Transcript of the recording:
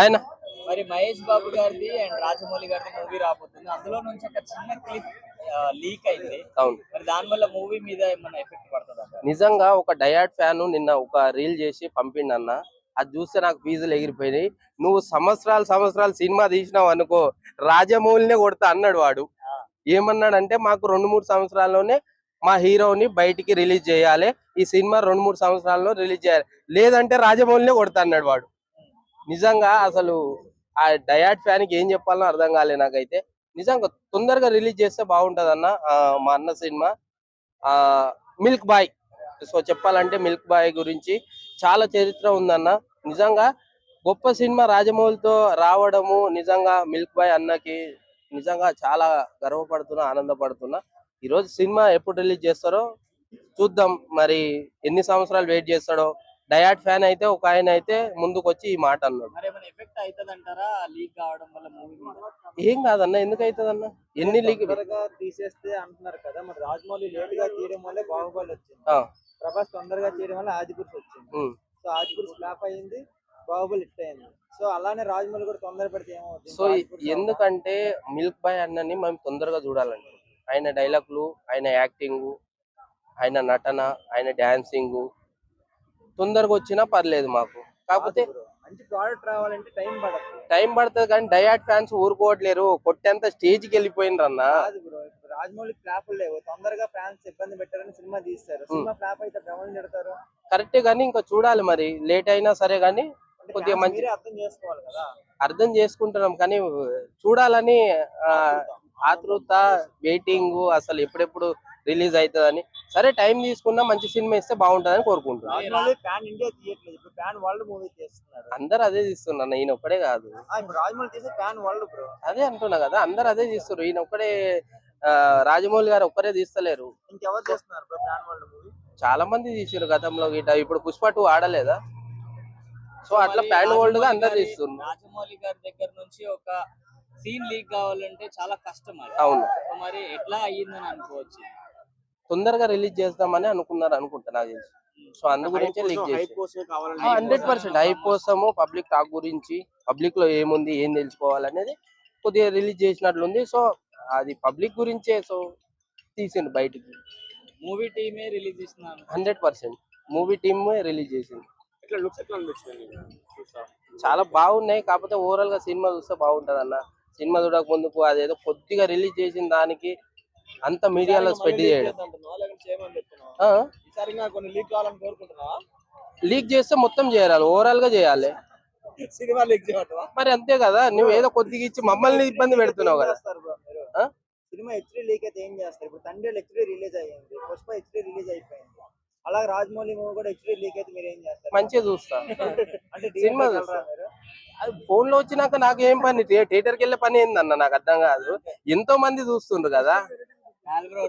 ఆయన మరి మహేష్ బాబు గారిది అండ్ రాజమౌళి గారిది మూవీ రాబోతుంది. అందులో నుంచి ఒక చిన్న క్లిప్ లీక్ అయింది. అవును. మరి దాని వల్ల మూవీ మీద ఏమన్నా ఎఫెక్ట్ పడుతుందా నిజంగా ఒక డయాట్ ఫ్యాన్ నిన్న ఒక రీల్ చేసి పంపిండన్న. అది చూస్తే నాకు ఫీజులు ఎగిరిపోయినాయి. నువ్వు సంవత్సరాలు సంవత్సరాలు సినిమా తీసినావు అనుకో రాజమౌళినే కొడతా అన్నాడు వాడు. ఏమన్నాడంటే మాకు రెండు మూడు సంవత్సరాల్లోనే మా హీరోని బయటికి రిలీజ్ చేయాలి. ఈ సినిమా రెండు మూడు సంవత్సరాల్లో రిలీజ్ చేయాలి. లేదంటే రాజమౌళినే కొడతా అన్నాడు వాడు. నిజంగా అసలు ఆ డయాట్ ఫ్యాన్కి ఏం చెప్పాలో అర్థం కాలే నాకైతే. నిజంగా తొందరగా రిలీజ్ చేస్తే బాగుంటది అన్న మా అన్న సినిమా. ఆ మిల్క్ బాయ్. సో చెప్పాలంటే మిల్క్ బాయ్ గురించి చాలా చరిత్ర ఉందన్న. నిజంగా గొప్ప సినిమా రాజమౌళితో రావడము నిజంగా మిల్క్ బాయ్ అన్నకి నిజంగా చాలా గర్వపడుతున్నా ఆనందపడుతున్నా. ఈ రోజు సినిమా ఎప్పుడు రిలీజ్ చేస్తారో చూద్దాం. మరి ఎన్ని సంవత్సరాలు వెయిట్ చేస్తాడో డయాట్ ఫ్యాన్ అయితే ఒక ఆయన అయితే ముందుకు వచ్చి ఈ మాట అన్నాడు. మరి ఏమైనా ఎఫెక్ట్ అవుతుంది అంటారా లీక్ కావడం వల్ల మూవీ మీద? ఏం కాదన్న ఎందుకు అవుతుంది అన్న ఎన్ని లీక్ తీసేస్తే అంటున్నారు కదా మరి రాజమౌళి లేట్గా తీయడం వల్లే బాహుబలి వచ్చింది. ఆ, ప్రభాస్ తొందరగా తీయడం వల్ల ఆదిపురుష్ వచ్చింది. సో ఆదిపురుష్ ఫ్లాప్ అయింది బాహుబలి హిట్ అయింది. సో అలానే రాజమౌళి కూడా తొందర పెడితే ఏమవుతుంది? సో ఎందుకంటే మిల్క్ బాయ్ అన్నని మేము తొందరగా చూడాలండి. ఆయన డైలాగులు ఆయన యాక్టింగ్ ఆయన నటన ఆయన డాన్సింగ్ తొందరగా వచ్చినా పర్లేదు మాకు. కాకపోతే మంచి ప్రోడక్ట్ రావాలంటే టైం పడదు. టైం పడుతుంది కానీ డయాట్ ఫ్యాన్స్ ఊరుకోవట్లేరు. కొట్టేంత స్టేజ్కి వెళ్ళిపోయినరు అన్న. కాదు బ్రో ఇప్పుడు రాజమౌళి ఫ్లాప్ లేవు. తొందరగా ఫ్యాన్స్ ఇబ్బంది పెట్టారని సినిమా తీస్తారు. సినిమా ఫ్లాప్ అయితే తిడతారు కరెక్టే కానీ ఇంకా చూడాలి మరి. లేట్ అయినా సరే కానీ అంటే కొద్దిగా మంచి అర్థం చేసుకోవాలి కదా. అర్థం చేసుకుంటున్నాం కానీ చూడాలని ఆతృత. వెయిటింగ్ అసలు ఎప్పుడెప్పుడు రిలీజ్ అవుతుందని. సరే టైం తీసుకున్నా మంచి సినిమా ఇస్తే బాగుంటుందని కోరుకుంటున్నాను అందరు అదే తీస్తున్నారు. ఈయన ఒక్కడే కాదు. ఆ, ఇప్పుడు రాజమౌళి తీసే ప్యాన్ వరల్డ్ బ్రో. అదే అంటున్నా కదా అందరు అదే తీస్తున్నారు. ఈయన ఒక్కడే రాజమౌళి గారు ఒక్కరే తీస్తలేరు. ఇంకెవరు చేస్తున్నారు బ్రో ప్యాన్ వరల్డ్ మూవీ? చాలా మంది తీసారు గతంలో గిట్ట ఇప్పుడు పుష్ప టూ ఆడలేదా? సో అట్లా ప్యాన్ వరల్డ్గా రాజమౌళి అందరు గారి- తీస్తున్నారు. రాజమౌళి గారి దగ్గర నుంచి ఒక సీన్ లీక్ కావాలంటే చాలా కష్టం అది. అవును. మరి ఎట్లా అయ్యిందని అనుకోవచ్చు? తొందరగా రిలీజ్ చేద్దామని అనుకున్నారు అనుకుంటా నాకు తెలిసి. సో అందు గురించే లీక్ చేసి హండ్రెడ్ పర్సెంట్. హైప్ కోసము పబ్లిక్ టాక్ గురించి పబ్లిక్లో ఏముంది ఏం తెలుసుకోవాలనేది కొద్దిగా రిలీజ్ చేసినట్లుంది. సో అది పబ్లిక్ గురించే సో తీసిండు బయటికి. మూవీ టీమే రిలీజ్ చేస్తున్నారు hundred percent. Movie team release చేసింది. చాలా బాగున్నాయి. కాకపోతే ఓవరాల్గా సినిమా చూస్తే బాగుంటది అన్న సినిమా చూడక ముందుకు అదేదో కొద్దిగా రిలీజ్ చేసిన దానికి అంత మీడియాలో స్ప్రెడ్ చేయడం. లీక్ చేస్తే మొత్తం చేయాలి ఓవరాల్గా చేయాలి. సినిమా లీక్ మరి అంతే కదా నువ్వు ఏదో కొద్దిగా ఇచ్చి మమ్మల్ని ఇబ్బంది పెడుతున్నావు కదా? సినిమా హెచ్డీ లీక్ అయితే ఏం చేస్తారు? ఇప్పుడు తండ్రి హెచ్డీ రిలీజ్ అయ్యింది పుష్ప హెచ్డీ రిలీజ్ అయిపోయింది. అలాగే రాజమౌళి మూవీ కూడా హెచ్డీ లీక్ అయితే మీరు ఏం చేస్తారు? మంచిగా చూస్తా. అంటే సినిమా. అది ఫోన్లో వచ్చినాక నాకు ఏం పని థియేటర్కి వెళ్ళే పని ఏందన్న నాకు అర్థం కాదు. ఎంతో మంది చూస్తుండ్రు కదా. నాలుగు bro,